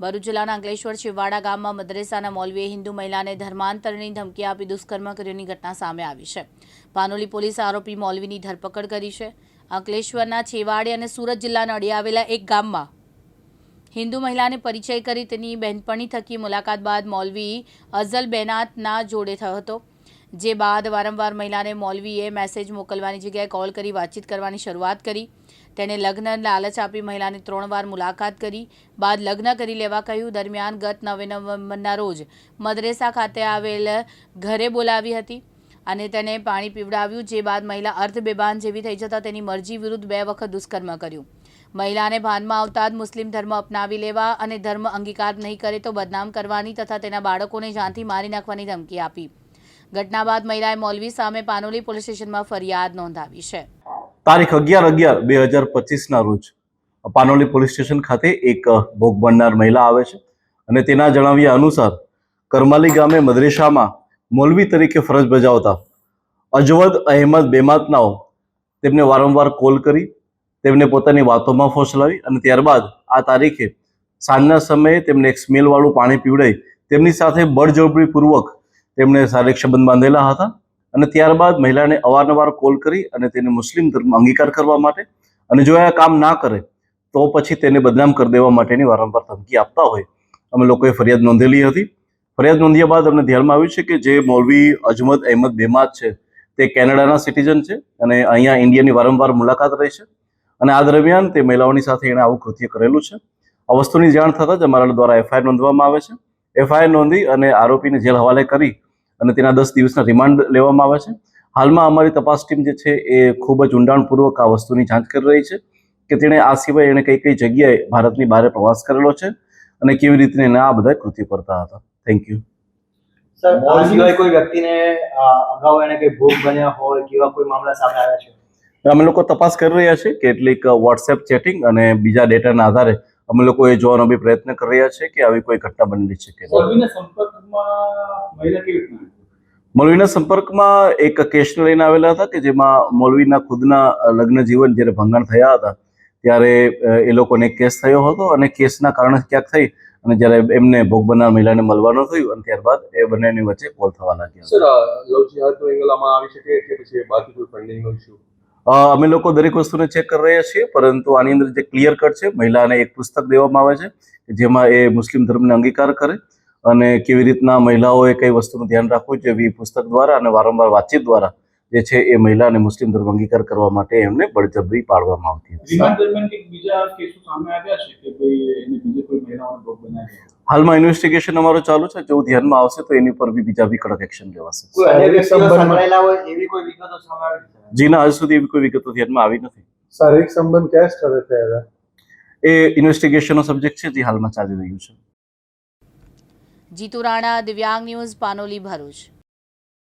ભરૂચ જિલ્લાના અંકલેશ્વર શિવાડા ગામમાં મદ્રેસાના મૌલવીએ હિન્દુ મહિલાને ધર્માંતરણની ધમકી આપી દુષ્કર્મ કર્યોની ઘટના સામે આવી છે. પાનોલી પોલીસે આરોપી મૌલવીની ધરપકડ કરી છે. અંકલેશ્વરના છેવાડે અને સુરત જિલ્લાના અડી આવેલા એક ગામમાં હિન્દુ મહિલાને પરિચય કરી તેની બહેનપણી થકી મુલાકાત બાદ મૌલવી અઝલ બેનાતના જોડે થયો હતો. જે બાદ વારંવાર મહિલાને મૌલવીએ મેસેજ મોકલવાની જગ્યાએ કોલ કરી, વાતચીત કરવાની શરૂઆત કરી. તેણે લગ્ન લાલચ આપી મહિલાની ત્રણ વાર મુલાકાત કરી. બાદ લગ્ન કરી લેવા કહ્યું. દરમિયાન ગત નવે નવેમ્બરના રોજ મદ્રેસા ખાતે આવેલ ઘરે બોલાવી હતી અને તેને પાણી પીવડાવ્યું. જે બાદ મહિલા અર્ધ બેભાન જેવી થઈ જતાં તેની મરજી વિરુદ્ધ બે વખત દુષ્કર્મ કર્યું. મહિલાને ભાનમાં આવતા જ મુસ્લિમ ધર્મ અપનાવી લેવા અને ધર્મ અંગીકાર નહીં કરે તો બદનામ કરવાની તથા તેના બાળકોને જાનથી મારી નાખવાની ધમકી આપી. ઘટના બાદ મહિલાએ મૌલવી સામે પાનોલી પોલીસ સ્ટેશનમાં ફરિયાદ નોંધાવી છે. તારીખ અગિયાર અગિયાર બે હજાર પચીસના રોજ પાનોલી પોલીસ સ્ટેશન ખાતે એક ભોગ બનનાર મહિલા આવે છે અને તેના જણાવ્યા અનુસાર કરમાલી ગામે મદ્રેસામાં મૌલવી તરીકે ફરજ બજાવતા અજવદ અહેમદ બેમાતનાઓ તેમને વારંવાર કોલ કરી, તેમને પોતાની વાતોમાં ફોસલાવી અને ત્યારબાદ આ તારીખે સાંજના સમયે તેમને એક સ્મેલવાળું પાણી પીવડાવી તેમની સાથે બળજબરીપૂર્વક તેમણે શારીરિક સંબંધ બાંધેલા હતા અને ત્યારબાદ મહિલાને અવારનવાર કોલ કરી અને તેને મુસ્લિમ ધર્મ અંગીકાર કરવા માટે અને જો આ કામ ના કરે, તો પછી તેને બદનામ કરી દેવા માટેની વારંવાર ધમકી આપતા હોય. અમે લોકોએ ફરિયાદ નોંધેલી હતી. ફરિયાદ નોંધ્યા બાદ અમને ધ્યાનમાં આવ્યું છે કે જે મૌલવી અજમદ અહેમદ બેમાદ છે, તે કેનેડાના સિટીઝન છે અને અહીંયા ઇન્ડિયાની વારંવાર મુલાકાત રહી છે અને આ દરમિયાન તે મહિલાઓની સાથે એણે આવું કૃત્ય કરેલું છે. આ વસ્તુની જાણ થતાં જ અમારા દ્વારા એફઆઈઆર નોંધવામાં આવે છે. એફઆઈઆર નોંધી અને આરોપીને જેલ હવાલે કરી અને તેના દસ દિવસના રિમાન્ડ લેવામાં આવે છે. હાલમાં અમારી તપાસ ટીમ જે છે એ ખૂબ જ ઊંડાણપૂર્વક આ વસ્તુની જાંચ કરી રહી છે કે તેણે આ સિવાય એણે કઈ કઈ જગ્યાએ ભારતની બહાર પ્રવાસ કરેલો છે અને કેવી રીતે એને આ બધા કૃત્ય કરતા હતા. થેન્ક યુ સર સિવાય કોઈ વ્યક્તિને અગાઉ એને કઈ ભોગ બન્યા હોય કેવા કોઈ મામલા સામે આવ્યા છે? અમે લોકો તપાસ કરી રહ્યા છીએ કેટલીક વોટ્સએપ ચેટિંગ અને બીજા ડેટાના આધારે અમે લોકો એ જોવાનો બી પ્રયત્ન કરી રહ્યા છે કે આવી કોઈ ઘટના બનેલી છે કે? મૌલવીના સંપર્કમાં એક કેસને લઈને આવેલા હતા કે જેમાં મૌલવીના ખુદના લગ્ન જીવન જ્યારે ભંગાણ થયા હતા ત્યારે એ લોકોને કેસ થયો હતો અને કેસના કારણે ક્યાંક થઈ અને જ્યારે એમને ભોગ બનનાર મહિલાને મળવાનું થયું અને ત્યારબાદ એ બંનેની વચ્ચે કોલ થવા લાગ્યા. સર લવ જિહાદનો એંગલ આમાં આવી શકે કે પછી બાકી કોઈ ફંડિંગનો ઇસ્યુ અ, અમે લોકો દરેક વસ્તુને ચેક કરી રહ્યા છીએ, પરંતુ આની અંદર જે ક્લિયર કટ છે, મહિલાને એક પુસ્તક દેવામાં આવે છે જેમાં એ મુસ્લિમ ધર્મને અંગીકાર કરે અને કેવી રીતના મહિલાઓએ કઈ વસ્તુનું ધ્યાન રાખવું જોઈએ પુસ્તક દ્વારા અને વારંવાર વાતચીત દ્વારા જે છે એ મહિલાને મુસ્લિમ ધર્મ અંગીકાર કરવા માટે એમને બળજબરી પાડવામાં આવતી હતી. હાલમાં ઇન્વેસ્ટિગેશન અમારો ચાલુ છે. જો ધ્યાનમાં આવશે તો એની પર બી બીજા બી કડક એક્શન લેવાશે. જી જીના હજુ સુધી એવી કોઈ વિગતો ધ્યાનમાં આવી નથી. શારીરિક સંબંધ કયા સ્થળે એ ઇન્વેસ્ટિગેશનનો સબ્જેક્ટ છે જે હાલમાં ચાલી રહ્યું છે. જીતુ રાણા દિવ્યાંગ ન્યૂઝ પાનોલી ભરૂચ.